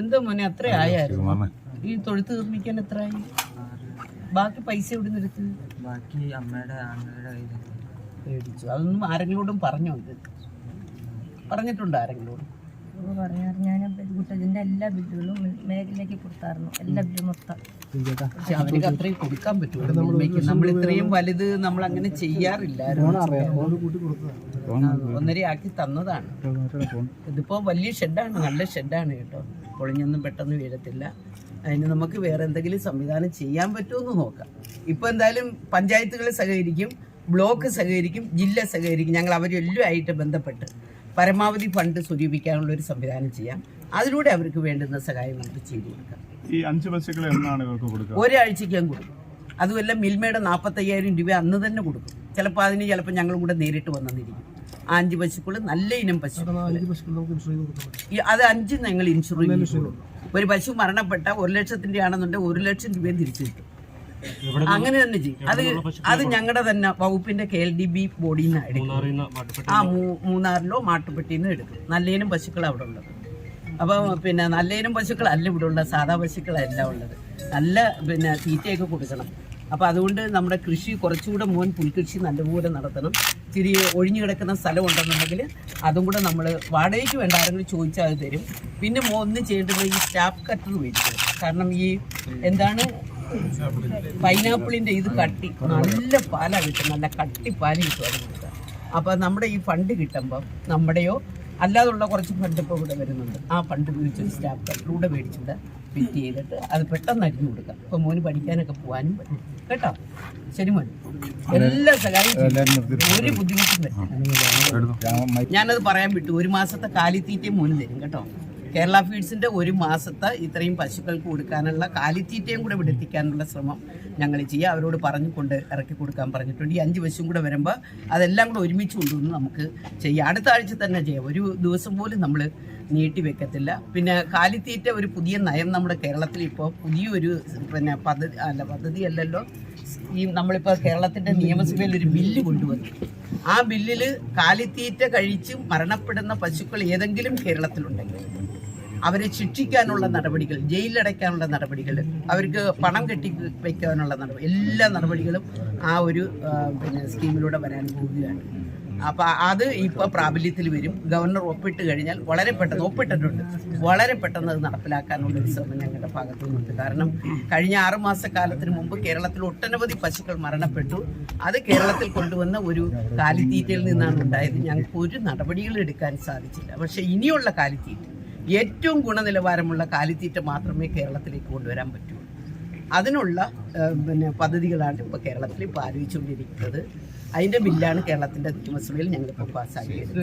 എന്താ മോനെ അത്ര ആയായിരുന്നു ഈ തൊഴുത്ത് നിർമ്മിക്കാൻ എത്ര ആയി ബാക്കി പൈസ എവിടെ നിന്ന് എടുത്ത്? ബാക്കി അമ്മയുടെ പേടിച്ചു മേടിച്ചു. അതൊന്നും ആരെങ്കിലോടും പറഞ്ഞോ ഇത്? പറഞ്ഞിട്ടുണ്ട് ആരെങ്കിലോടും? നമ്മളിത്രയും ഞാൻ എല്ലാ ബില്ലുകളും കൊടുത്തായിരുന്നു. എല്ലാ ബില്ലും മൊത്തം. പക്ഷെ അവർക്ക് അത്രയും കൊടുക്കാൻ പറ്റുള്ളൂ നമ്മൾ ഇത്രയും വലുത് നമ്മൾ അങ്ങനെ ചെയ്യാറില്ലായിരുന്നു. ഒന്നര ആക്കി തന്നതാണ്. ഇതിപ്പോ വലിയ ഷെഡാണ് നല്ല ഷെഡാണ് കേട്ടോ. പൊളിഞ്ഞൊന്നും പെട്ടെന്ന് വീഴത്തില്ല. അതിന് നമുക്ക് വേറെ എന്തെങ്കിലും സംവിധാനം ചെയ്യാൻ പറ്റുമെന്ന് നോക്കാം. ഇപ്പൊ എന്തായാലും പഞ്ചായത്തുകൾ സഹകരിക്കും ബ്ലോക്ക് സഹകരിക്കും ജില്ല സഹകരിക്കും. ഞങ്ങൾ അവരെല്ലാം ആയിട്ട് ബന്ധപ്പെട്ട് പരമാവധി ഫണ്ട് സ്വരൂപിക്കാനുള്ള ഒരു സംവിധാനം ചെയ്യാം. അതിലൂടെ അവർക്ക് വേണ്ടുന്ന സഹായം നമുക്ക് ചെയ്തു കൊടുക്കാം. ഈ അഞ്ച് എന്നാണ് ഇവർക്ക് കൊടുക്കുക. ഒരാഴ്ചയ്ക്കും കൊടുക്കും. അതുമല്ല മിൽമയുടെ നാൽപ്പത്തയ്യായിരം രൂപ അന്ന് തന്നെ കൊടുക്കും. ചിലപ്പോൾ അതിന് ചിലപ്പോൾ ഞങ്ങളും കൂടെ നേരിട്ട് വന്നിരിക്കും. ആ അഞ്ച് പശുക്കൾ നല്ല ഇനം പശു ഈ അത് അഞ്ച് ഞങ്ങൾ ഇൻഷുർ ചെയ്യും ഒരു പശു മരണപ്പെട്ട ഒരു ലക്ഷത്തിന്റെ ആണെന്നുണ്ടെങ്കിൽ ഒരു ലക്ഷം രൂപയും തിരിച്ചു കിട്ടും. അങ്ങനെ തന്നെ ചെയ്യും. അത് അത് ഞങ്ങളുടെ തന്നെ വകുപ്പിന്റെ കെ എൽ ഡി ബി ബോഡിയിൽ നിന്ന് എടുക്കും. ആ മൂന്നാറിലോ മാട്ടുപ്പെട്ടിയിൽ നിന്ന് എടുക്കും. നല്ലയിനം പശുക്കൾ അവിടെ ഉള്ളത്. അപ്പോൾ പിന്നെ നല്ലയിനം പശുക്കളല്ല ഇവിടെ ഉള്ളത്. സാധാ പശുക്കളല്ല ഉള്ളത്. നല്ല പിന്നെ തീറ്റയൊക്കെ കൊടുക്കണം. അപ്പോൾ അതുകൊണ്ട് നമ്മുടെ കൃഷി കുറച്ചുകൂടെ മോൻ പുൽകൃഷി നല്ലപോലെ നടത്തണം. ഇച്ചിരി ഒഴിഞ്ഞു കിടക്കുന്ന സ്ഥലം ഉണ്ടെന്നുണ്ടെങ്കിൽ അതും കൂടെ നമ്മൾ വാടകയ്ക്ക് വേണ്ട ആരെങ്കിലും ചോദിച്ചാൽ അത് തരും. പിന്നെ ഒന്ന് ചെയ്യേണ്ടത് ഈ സ്റ്റാഫ് കട്ടർ മേടിക്കണം. കാരണം ഈ എന്താണ്? പൈനാപ്പിളിന്റെ ഇത് കട്ടി. നല്ല പാലാ കിട്ടും നല്ല കട്ടി പാൽ കിട്ടും അപ്പോൾ നമ്മുടെ ഈ ഫണ്ട് കിട്ടുമ്പം നമ്മുടെയോ അല്ലാതുള്ള കുറച്ച് ഫണ്ട് ഇപ്പോൾ ഇവിടെ വരുന്നുണ്ട്. ആ ഫണ്ട് ഉപയോഗിച്ച് സ്റ്റാഫ് കട്ടറിലൂടെ മേടിച്ചിട്ട് ഫിറ്റ് ചെയ്തിട്ട് അത് പെട്ടെന്ന് അരിഞ്ഞു കൊടുക്കാം. ഇപ്പൊ മോന് പഠിക്കാനൊക്കെ പോകാനും പറ്റും. കേട്ടോ? ശരി മോൻ എല്ലാ സഹായം. ഒരു ബുദ്ധിമുട്ടും ഞാനത് പറയാൻ വിട്ടു. ഒരു മാസത്തെ കാലിത്തീറ്റയും മോന് തരും കേട്ടോ. കേരള ഫീഡ്സിന്റെ ഒരു മാസത്തെ ഇത്രയും പശുക്കൾക്ക് കൊടുക്കാനുള്ള കാലിത്തീറ്റയും കൂടെ ഇവിടെ എത്തിക്കാനുള്ള ശ്രമം ഞങ്ങൾ ചെയ്യുക അവരോട് പറഞ്ഞു കൊണ്ട് ഇറക്കി കൊടുക്കാൻ പറഞ്ഞിട്ടുണ്ട്. ഈ അഞ്ച് വശവും കൂടെ വരുമ്പോൾ അതെല്ലാം കൂടെ ഒരുമിച്ച് കൊണ്ടുവന്ന് നമുക്ക് ചെയ്യാം. അടുത്ത ആഴ്ച തന്നെ ചെയ്യാം. ഒരു ദിവസം പോലും നമ്മൾ നീട്ടി വെക്കത്തില്ല. പിന്നെ കാലിത്തീറ്റ ഒരു പുതിയ നയം നമ്മുടെ കേരളത്തിൽ ഇപ്പോൾ പുതിയൊരു പിന്നെ പദ്ധതി അല്ല പദ്ധതി അല്ലല്ലോ ഈ നമ്മളിപ്പോൾ കേരളത്തിന്റെ നിയമസഭയിൽ ഒരു ബില്ല് കൊണ്ടുവന്നു. ആ ബില്ലിൽ കാലിത്തീറ്റ കഴിച്ച് മരണപ്പെടുന്ന പശുക്കൾ ഏതെങ്കിലും കേരളത്തിലുണ്ടെങ്കിൽ അവരെ ശിക്ഷിക്കാനുള്ള നടപടികൾ ജയിലിലടയ്ക്കാനുള്ള നടപടികൾ അവർക്ക് പണം കെട്ടി വയ്ക്കാനുള്ള നടപടി എല്ലാ നടപടികളും ആ ഒരു പിന്നെ സ്കീമിലൂടെ വരാൻ പോവുകയാണ്. അപ്പോൾ അത് ഇപ്പോൾ പ്രാബല്യത്തിൽ വരും. ഗവർണർ ഒപ്പിട്ട് കഴിഞ്ഞാൽ വളരെ പെട്ടെന്ന് ഒപ്പിട്ടിട്ടുണ്ട്. വളരെ പെട്ടെന്ന് അത് നടപ്പിലാക്കാനുള്ള ഒരു ശ്രമം ഞങ്ങളുടെ ഭാഗത്തു നിന്നുണ്ട് കാരണം കഴിഞ്ഞ ആറ് മാസക്കാലത്തിന് മുമ്പ് കേരളത്തിൽ ഒട്ടനവധി പശുക്കൾ മരണപ്പെട്ടു. അത് കേരളത്തിൽ കൊണ്ടുവന്ന ഒരു കാലിത്തീറ്റയിൽ നിന്നാണ് ഉണ്ടായത്. ഞങ്ങൾക്ക് ഒരു നടപടികൾ എടുക്കാൻ സാധിച്ചില്ല. പക്ഷേ ഇനിയുള്ള കാലിത്തീറ്റ ഏറ്റവും ഗുണനിലവാരമുള്ള കാലിത്തീറ്റ മാത്രമേ കേരളത്തിലേക്ക് കൊണ്ടുവരാൻ പറ്റൂ അതിനുള്ള പിന്നെ പദ്ധതികളാണ് ഇപ്പോൾ കേരളത്തിൽ ഇപ്പോൾ ആലോചിച്ചുകൊണ്ടിരിക്കുന്നത് അതിന്റെ ബില്ലാണ് കേരളത്തിന്റെ നിയമസഭയിൽ ഞങ്ങളിപ്പോൾ പാസ്സാക്കിയത്